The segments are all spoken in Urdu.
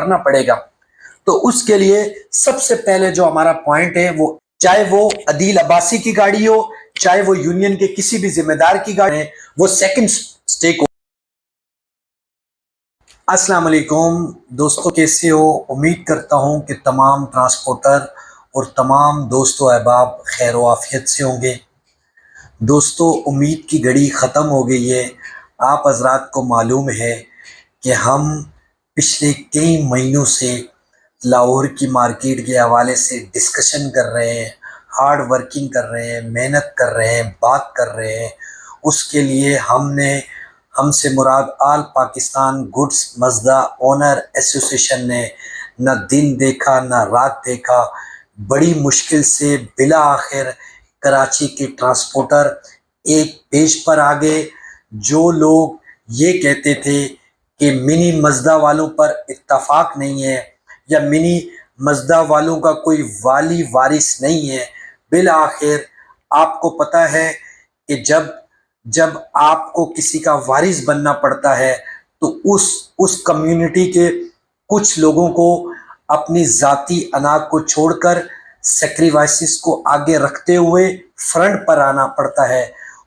کرنا پڑے گا۔ تو اس کے لیے سب سے پہلے جو ہمارا پوائنٹ ہے وہ چاہے وہ عدیل عباسی کی گاڑی ہو، چاہے وہ یونین کے کسی بھی ذمہ دار کی گاڑی ہے وہ سیکنڈ سٹیک ہو السلام علیکم۔ دوستوں کیسے ہو؟ امید کرتا ہوں کہ تمام ٹرانسپورٹر اور تمام دوست و احباب خیر و عافیت سے ہوں گے۔ دوستو، امید کی گھڑی ختم ہو گئی ہے۔ آپ حضرات کو معلوم ہے کہ ہم پچھلے کئی مہینوں سے لاہور کی مارکیٹ کے حوالے سے ڈسکشن کر رہے ہیں ہارڈ ورکنگ کر رہے ہیں، محنت کر رہے ہیں، بات کر رہے ہیں۔ اس کے لیے ہم نے، ہم سے مراد all Pakistan goods Mazda owner association نے نہ دن دیکھا، نہ رات دیکھا۔ بڑی مشکل سے بلا آخر کراچی کے ٹرانسپورٹر ایک پیج پر آگے جو لوگ یہ کہتے تھے کہ منی مزدہ والوں پر اتفاق نہیں ہے یا منی مزدہ والوں کا کوئی والی وارث نہیں ہے۔ بالآخر آپ کو پتہ ہے کہ جب جب آپ کو کسی کا وارث بننا پڑتا ہے تو اس اس کمیونٹی کے کچھ لوگوں کو اپنی ذاتی انا کو چھوڑ کر سیکریوائسز کو آگے رکھتے ہوئے فرنٹ پر آنا پڑتا ہے۔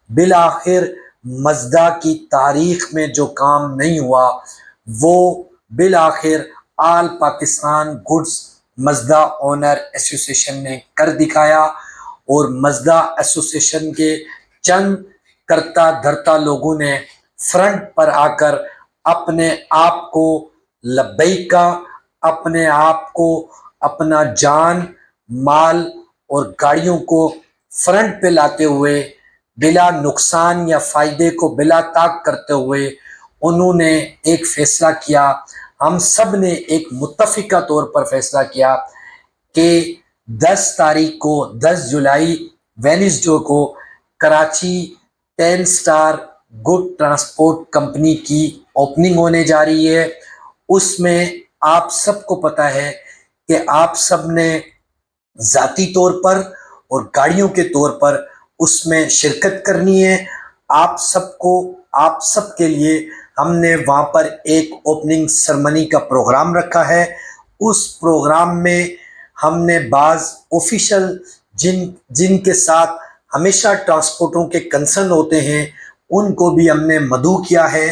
بالآخر مزدہ کی تاریخ میں جو کام نہیں ہوا، وہ بالآخر all Pakistan goods Mazda owner association نے کر دکھایا اور مزدہ ایسوسیشن کے چند کرتا دھرتا لوگوں نے فرنٹ پر آ کر اپنے آپ کو لبئی کا، اپنے آپ کو اپنا جان، مال اور گاڑیوں کو فرنٹ پہ لاتے ہوئے بلا نقصان یا فائدے کو بلا طاق کرتے ہوئے انہوں نے ایک فیصلہ کیا۔ ہم سب نے ایک متفقہ طور پر فیصلہ کیا کہ دس تاریخ کو، دس جولائی وینسڈے کو Karachi ten star good transport company کی اوپننگ ہونے جا رہی ہے۔ اس میں آپ سب کو پتہ ہے کہ آپ سب نے ذاتی طور پر اور گاڑیوں کے طور پر اس میں شرکت کرنی ہے۔ آپ سب کو، آپ سب کے لیے ہم نے وہاں پر ایک اوپننگ سرمنی کا پروگرام رکھا ہے۔ اس پروگرام میں ہم نے بعض آفیشل جن جن کے ساتھ ہمیشہ ٹرانسپورٹوں کے کنسرن ہوتے ہیں، ان کو بھی ہم نے مدعو کیا ہے۔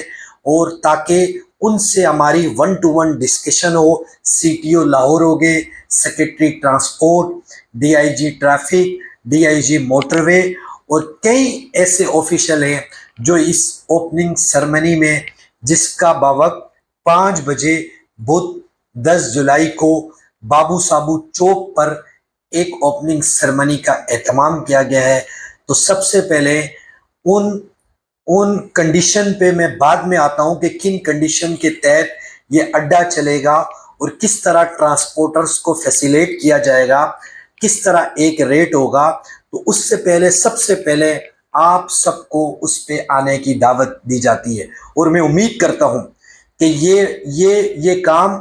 اور تاکہ ان سے ہماری ون ٹو ون ڈسکشن ہو سی ٹی او لاہور ہو گئے secretary transport D I G traffic D I G motorway اور کئی ایسے آفیشل ہیں جو اس اوپننگ سرمنی میں جس کا باوقت پانچ بجے بدھ دس جولائی کو بابو سابو چوک پر ایک اوپننگ سرمنی کا اہتمام کیا گیا ہے۔ تو سب سے پہلے ان ان کنڈیشن پہ میں بعد میں آتا ہوں کہ کن کنڈیشن کے تحت یہ اڈا چلے گا اور کس طرح ٹرانسپورٹرز کو فیسیلیٹ کیا جائے گا۔ کس طرح ایک ریٹ ہوگا، تو اس سے پہلے، سب سے پہلے آپ سب کو اس پہ آنے کی دعوت دی جاتی ہے۔ اور میں امید کرتا ہوں کہ یہ یہ یہ کام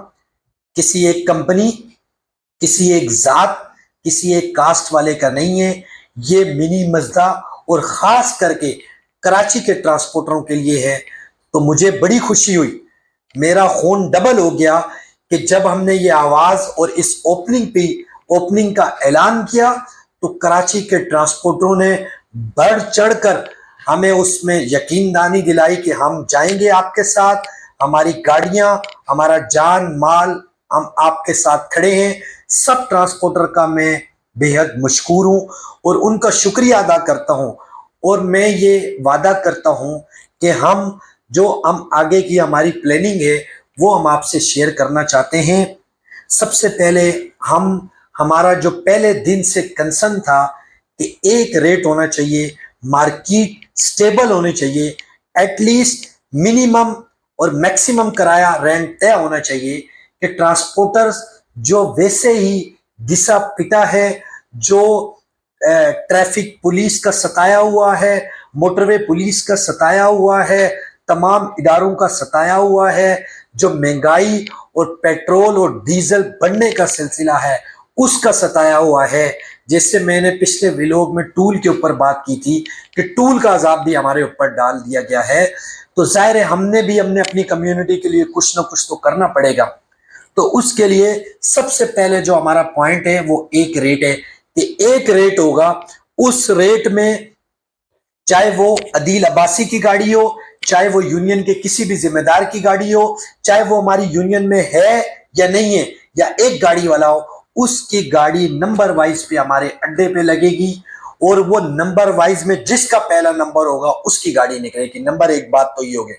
کسی ایک کمپنی، کسی ایک ذات، کسی ایک کاسٹ والے کا نہیں ہے۔ یہ منی مزدہ اور خاص کر کے کراچی کے ٹرانسپورٹروں کے لیے ہے۔ تو مجھے بڑی خوشی ہوئی۔ میرا خون ڈبل ہو گیا کہ جب ہم نے یہ آواز اور اس اوپننگ پہ اوپننگ کا اعلان کیا تو کراچی کے ٹرانسپورٹروں نے بڑھ چڑھ کر ہمیں اس میں یقین دانی دلائی کہ ہم جائیں گے آپ کے ساتھ، ہماری گاڑیاں، ہمارا جان، مال ہم آپ کے ساتھ کھڑے ہیں۔ سب ٹرانسپورٹر کا میں بے حد مشکور ہوں اور ان کا شکریہ ادا کرتا ہوں۔ اور میں یہ وعدہ کرتا ہوں کہ ہم جو ہم آگے کی ہماری پلاننگ ہے وہ ہم آپ سے شیئر کرنا چاہتے ہیں۔ سب سے پہلے ہم ہمارا جو پہلے دن سے کنسرن تھا کہ ایک ریٹ ہونا چاہیے مارکیٹ سٹیبل ہونی چاہیے ایٹ لیسٹ منیمم اور میکسیمم کرایہ رینٹ طے ہونا چاہیے کہ ٹرانسپورٹرز جو ویسے ہی گسا پٹا ہے، جو ٹریفک پولیس کا ستایا ہوا ہے موٹر وے پولیس کا ستایا ہوا ہے، تمام اداروں کا ستایا ہوا ہے، جو مہنگائی اور پیٹرول اور ڈیزل بڑھنے کا سلسلہ ہے اس کا ستایا ہوا ہے، جس سے میں نے پچھلے ویلوگ میں ٹول کے اوپر بات کی تھی کہ ٹول کا عذاب بھی ہمارے اوپر ڈال دیا گیا ہے۔ تو ظاہر ہے ہم نے بھی ہم نے اپنی کمیونٹی کے لیے کچھ نہ کچھ تو کرنا پڑے گا۔ تو اس کے لیے سب سے پہلے جو ہمارا پوائنٹ ہے وہ ایک ریٹ ہے۔ کہ ایک ریٹ ہوگا، اس ریٹ میں چاہے وہ عدیل عباسی کی گاڑی ہو، چاہے وہ یونین کے کسی بھی ذمہ دار کی گاڑی ہو، چاہے وہ ہماری یونین میں ہے یا نہیں ہے، یا ایک گاڑی والا ہو اس کی گاڑی نمبر وائز پہ ہمارے اڈے پہ لگے گی اور وہ نمبر وائز میں جس کا پہلا نمبر ہوگا اس کی گاڑی نکلے گی۔ نمبر ایک بات تو یہ ہوگی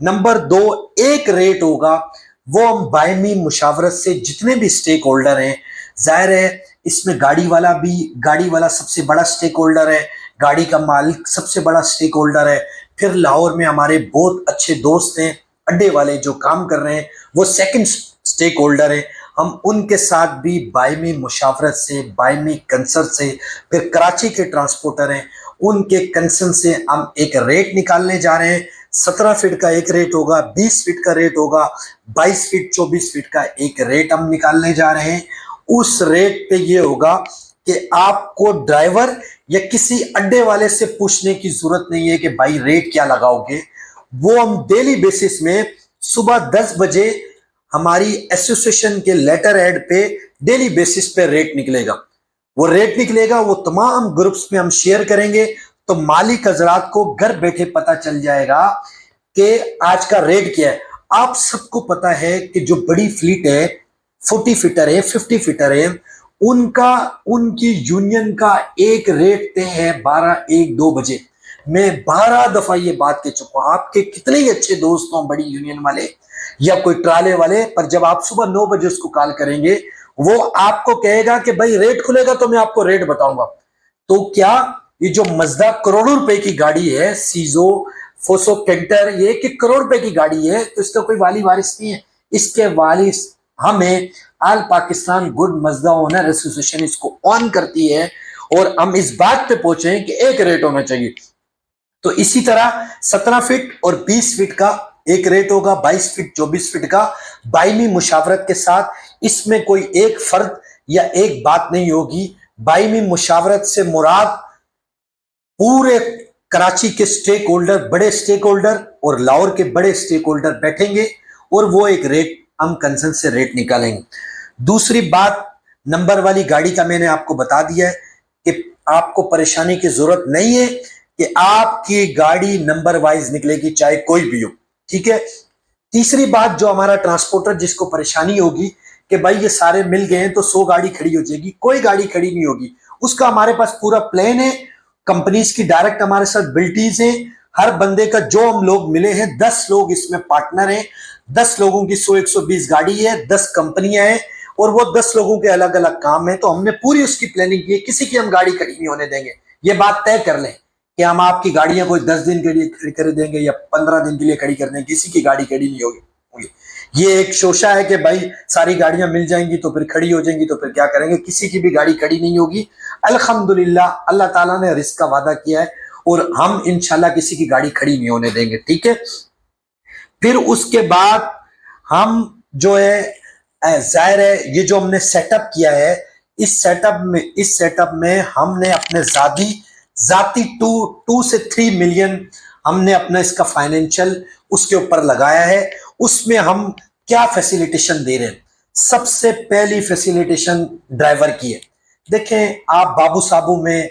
نمبر دو، ایک ریٹ ہوگا۔ وہ ہم بائمی مشاورت سے جتنے بھی سٹیک ہولڈر ہیں، ظاہر ہے اس میں گاڑی والا بھی، گاڑی والا سب سے بڑا سٹیک ہولڈر ہے۔ گاڑی کا مالک سب سے بڑا سٹیک ہولڈر ہے۔ پھر لاہور میں ہمارے بہت اچھے دوست ہیں، اڈے والے جو کام کر رہے ہیں، وہ سیکنڈ سٹیک ہولڈر ہیں۔ ہم ان کے ساتھ بھی بائمی مشاورت سے بائمی کنسر سے، پھر کراچی کے ٹرانسپورٹر ہیں، ان کے کنسن سے ہم ایک ریٹ نکالنے جا رہے ہیں۔ سترہ فٹ کا ایک ریٹ ہوگا، بیس فٹ کا ریٹ ہوگا، بائیس فٹ، چوبیس فٹ کا ایک ریٹ ہم نکالنے جا رہے ہیں۔ اس ریٹ پہ یہ ہوگا کہ آپ کو ڈرائیور یا کسی اڈے والے سے پوچھنے کی ضرورت نہیں ہے کہ بھائی ریٹ کیا لگاؤ گے۔ وہ ہم ڈیلی بیسس میں صبح دس بجے ہماری ایسوسیشن کے لیٹر ایڈ پہ ڈیلی بیسس پہ ریٹ نکلے گا۔ وہ ریٹ نکلے گا، وہ تمام گروپس میں ہم شیئر کریں گے۔ تو مالک حضرات کو گھر بیٹھے پتا چل جائے گا کہ آج کا ریٹ کیا ہے۔ آپ سب کو پتا ہے کہ جو بڑی فلیٹ ہے، فورٹی فٹر ہے، ففٹی فٹر ہے، ان کا، ان کی یونین کا ایک ریٹ طے ہے بارہ ایک دو بجے۔ میں بارہ دفعہ یہ بات کہہ چکا ہوں۔ آپ کے کتنے ہی اچھے دوست ہوں، بڑی یونین والے۔ یا کوئی ٹرالے والے، پر جب آپ صبح نو بجے اس کو کال کریں گے، وہ آپ کو کہے گا کہ بھائی ریٹ کھلے گا تو میں آپ کو ریٹ بتاؤں گا۔ تو کیا یہ جو مزدہ کروڑوں روپے کی گاڑی ہے، سیزو، فوسو، کینٹر، یہ کہ کروڑ روپے کی گاڑی ہے، تو اس کا کوئی والی وارث نہیں ہے۔ اس کے والد ہمیں all Pakistan good Mazda owner association اس کو آن کرتی ہے اور ہم اس بات پہ پہنچے کہ ایک ریٹ ہونا چاہیے۔ تو اسی طرح سترہ فٹ اور بیس فٹ کا ایک ریٹ ہوگا بائیس فٹ، چوبیس فٹ کا۔ بائمی مشاورت کے ساتھ اس میں کوئی ایک فرد یا ایک بات نہیں ہوگی۔ بائمی مشاورت سے مراد پورے کراچی کے سٹیک ہولڈر، بڑے سٹیک ہولڈر اور لاہور کے بڑے سٹیک ہولڈر بیٹھیں گے اور وہ ایک ریٹ، ہم کنسن سے ریٹ نکالیں گے۔ دوسری بات، نمبر والی گاڑی کا میں نے آپ کو بتا دیا ہے کہ آپ کو پریشانی کی ضرورت نہیں ہے کہ آپ کی گاڑی نمبر وائز نکلے گی، چاہے کوئی بھی ہو۔ ٹھیک ہے؟ تیسری بات جو ہمارا ٹرانسپورٹر جس کو پریشانی ہوگی کہ بھائی یہ سارے مل گئے ہیں تو سو گاڑی کھڑی ہو جائے گی، کوئی گاڑی کھڑی نہیں ہوگی۔ اس کا ہمارے پاس پورا پلان ہے۔ کمپنیز کی ڈائریکٹ ہمارے ساتھ بلٹیز ہیں۔ ہر بندے کا جو ہم لوگ ملے ہیں، دس لوگ اس میں پارٹنر ہیں۔ دس لوگوں کی سو ایک سو بیس گاڑی ہے، دس کمپنیاں ہیں اور وہ دس لوگوں کے الگ الگ کام ہیں۔ تو ہم نے پوری اس کی پلاننگ کی ہے، کسی کی ہم گاڑی کھڑی نہیں ہونے دیں گے۔ یہ بات طے کر لیں۔ کہ ہم آپ کی گاڑیاں کوئی دس دن کے لیے کھڑی کر دیں گے یا پندرہ دن کے لیے کھڑی کر دیں گے، کسی کی گاڑی کھڑی نہیں ہوگی۔ یہ ایک شوشا ہے کہ بھائی ساری گاڑیاں مل جائیں گی تو پھر کھڑی ہو جائیں گی تو پھر کیا کریں گے؟ کسی کی بھی گاڑی کھڑی نہیں ہوگی۔ الحمدللہ، اللہ تعالیٰ نے رزق کا وعدہ کیا ہے اور ہم انشاءاللہ کسی کی گاڑی کھڑی نہیں ہونے دیں گے، ٹھیک ہے؟ پھر اس کے بعد ہم جو ہے ظاہر ہے، یہ جو ہم نے سیٹ اپ کیا ہے، اس سیٹ اپ میں، اس سیٹ اپ میں ہم نے اپنے ذاتی ذاتی ٹو ٹو سے تھری ملین ہم نے اپنا اس کا فائنینشل اس کے اوپر لگایا ہے۔ اس میں ہم کیا فیسیلیٹیشن دے رہے ہیں؟ سب سے پہلی فیسیلیٹیشن ڈرائیور کی ہے۔ دیکھیں آپ بابو صابو میں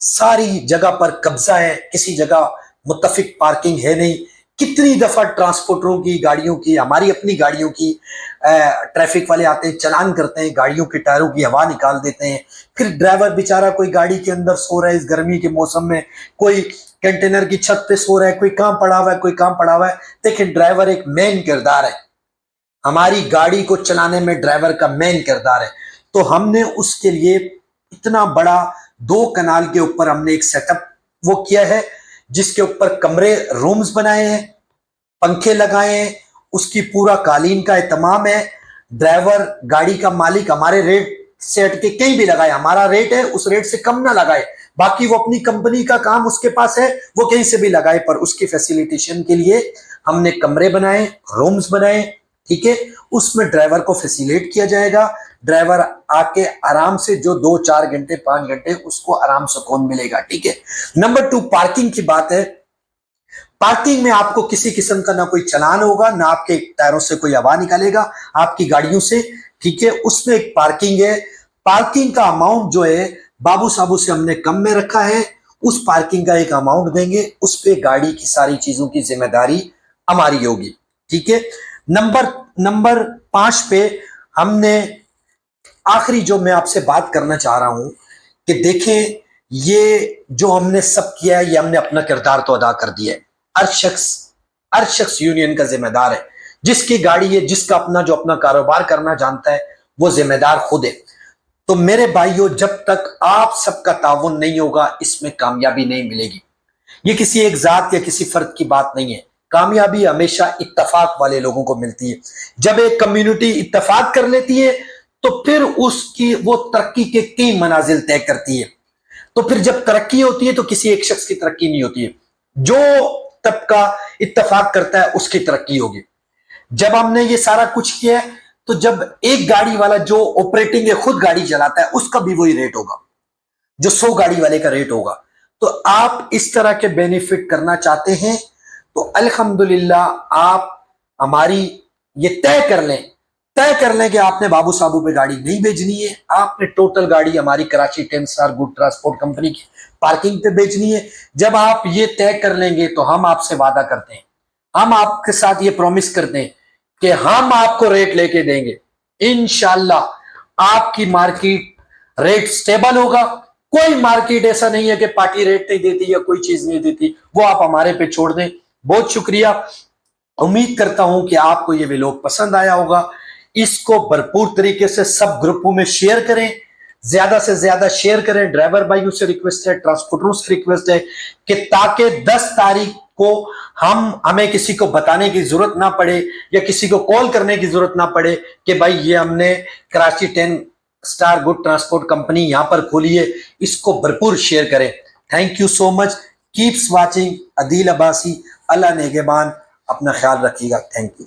ساری جگہ پر قبضہ ہے، کسی جگہ متفق پارکنگ ہے نہیں۔ کتنی دفعہ ٹرانسپورٹروں کی گاڑیوں کی، ہماری اپنی گاڑیوں کی ٹریفک والے آتے ہیں چلان کرتے ہیں، گاڑیوں کے ٹائروں کی ہوا نکال دیتے ہیں۔ پھر ڈرائیور بیچارہ کوئی گاڑی کے اندر سو رہا ہے اس گرمی کے موسم میں، کوئی کنٹینر کی چھت پہ سو رہا ہے، کوئی کام پڑا ہوا ہے، کوئی کام پڑا ہوا ہے۔ دیکھیں، ڈرائیور ایک مین کردار ہے۔ ہماری گاڑی کو چلانے میں ڈرائیور کا مین کردار ہے۔ تو ہم نے اس کے لیے اتنا بڑا دو کنال کے اوپر ہم نے ایک سیٹ اپ وہ کیا ہے۔ جس کے اوپر کمرے رومز بنائے ہیں، پنکھے لگائے ہیں، اس کی پورا قالین کا اہتمام ہے۔ ڈرائیور، گاڑی کا مالک ہمارے ریٹ سے ہٹ کے کہیں بھی لگائے، ہمارا ریٹ ہے، اس ریٹ سے کم نہ لگائے۔ باقی وہ اپنی کمپنی کا کام اس کے پاس ہے، وہ کہیں سے بھی لگائے، پر اس کی فیسیلیٹیشن کے لیے ہم نے کمرے بنائے رومز بنائے، ٹھیک ہے؟ اس میں ڈرائیور کو فیسیلیٹ کیا جائے گا۔ ڈرائیور آ کے آرام سے جو دو چار گھنٹے پانچ گھنٹے اس کو آرام سکون ملے گا، ٹھیک ہے؟ نمبر ٹو، پارکنگ کی بات ہے۔ پارکنگ میں آپ کو کسی قسم کا نہ کوئی چلان ہوگا، نہ آپ کے ٹائروں سے کوئی ہوا نکالے گا، آپ کی گاڑیوں سے، ٹھیک ہے؟ اس میں ایک پارکنگ ہے۔ پارکنگ کا اماؤنٹ جو ہے، بابو صابو سے ہم نے کم میں رکھا ہے۔ اس پارکنگ کا ایک اماؤنٹ دیں گے۔ اس پہ گاڑی کی ساری چیزوں کی ذمہ داری ہماری ہوگی، ٹھیک ہے؟ نمبر نمبر پانچ پہ ہم نے آخری جو میں آپ سے بات کرنا چاہ رہا ہوں کہ دیکھیں، یہ جو ہم نے سب کیا ہے، یہ ہم نے اپنا کردار تو ادا کر دیا ہے۔ ہر شخص ہر شخص یونین کا ذمہ دار ہے۔ جس کی گاڑی ہے، جس کا اپنا جو اپنا کاروبار کرنا جانتا ہے، وہ ذمہ دار خود ہے۔ تو میرے بھائیوں جب تک آپ سب کا تعاون نہیں ہوگا، اس میں کامیابی نہیں ملے گی۔ یہ کسی ایک ذات یا کسی فرد کی بات نہیں ہے۔ کامیابی ہمیشہ اتفاق والے لوگوں کو ملتی ہے۔ جب ایک کمیونٹی اتفاق کر لیتی ہے تو پھر اس کی وہ ترقی کے کئی منازل طے کرتی ہے۔ تو پھر جب ترقی ہوتی ہے تو کسی ایک شخص کی ترقی نہیں ہوتی ہے۔ جو طبقہ اتفاق کرتا ہے اس کی ترقی ہوگی۔ جب ہم نے یہ سارا کچھ کیا ہے تو جب ایک گاڑی والا جو آپریٹنگ ہے خود گاڑی چلاتا ہے، اس کا بھی وہی ریٹ ہوگا۔ جو سو گاڑی والے کا ریٹ ہوگا۔ تو آپ اس طرح کے بینیفٹ کرنا چاہتے ہیں تو الحمدللہ آپ ہماری یہ طے کر لیں۔ طے کر لیں کہ آپ نے بابو صاحب پہ گاڑی نہیں بیچنی ہے۔ آپ نے ٹوٹل گاڑی ہماری Karachi ten star good transport company کی پارکنگ پہ بیچنی ہے۔ جب آپ یہ طے کر لیں گے تو ہم آپ سے وعدہ کرتے ہیں۔ ہم آپ کے ساتھ یہ پرومس کرتے ہیں کہ ہم آپ کو ریٹ لے کے دیں گے۔ انشاءاللہ آپ کی مارکیٹ ریٹ سٹیبل ہوگا۔ کوئی مارکیٹ ایسا نہیں ہے کہ پارٹی ریٹ نہیں دیتی یا کوئی چیز نہیں دیتی۔ وہ آپ ہمارے پہ چھوڑ دیں۔ بہت شکریہ۔ امید کرتا ہوں کہ آپ کو یہ ویلوگ پسند آیا ہوگا۔ اس کو بھرپور طریقے سے سب گروپوں میں شیئر کریں، زیادہ سے زیادہ شیئر کریں۔ ڈرائیور بھائیوں سے ریکویسٹ ہے ٹرانسپورٹروں سے ریکویسٹ ہے کہ تاکہ دس تاریخ کو ہم، ہمیں کسی کو بتانے کی ضرورت نہ پڑے یا کسی کو کال کرنے کی ضرورت نہ پڑے کہ بھائی یہ ہم نے Karachi ten star good transport company یہاں پر کھولی ہے، اس کو بھرپور شیئر کریں۔ Thank you so much keeps watching Adeel Abbasi اللہ نگہبان، اپنا خیال رکھیے گا۔ Thank you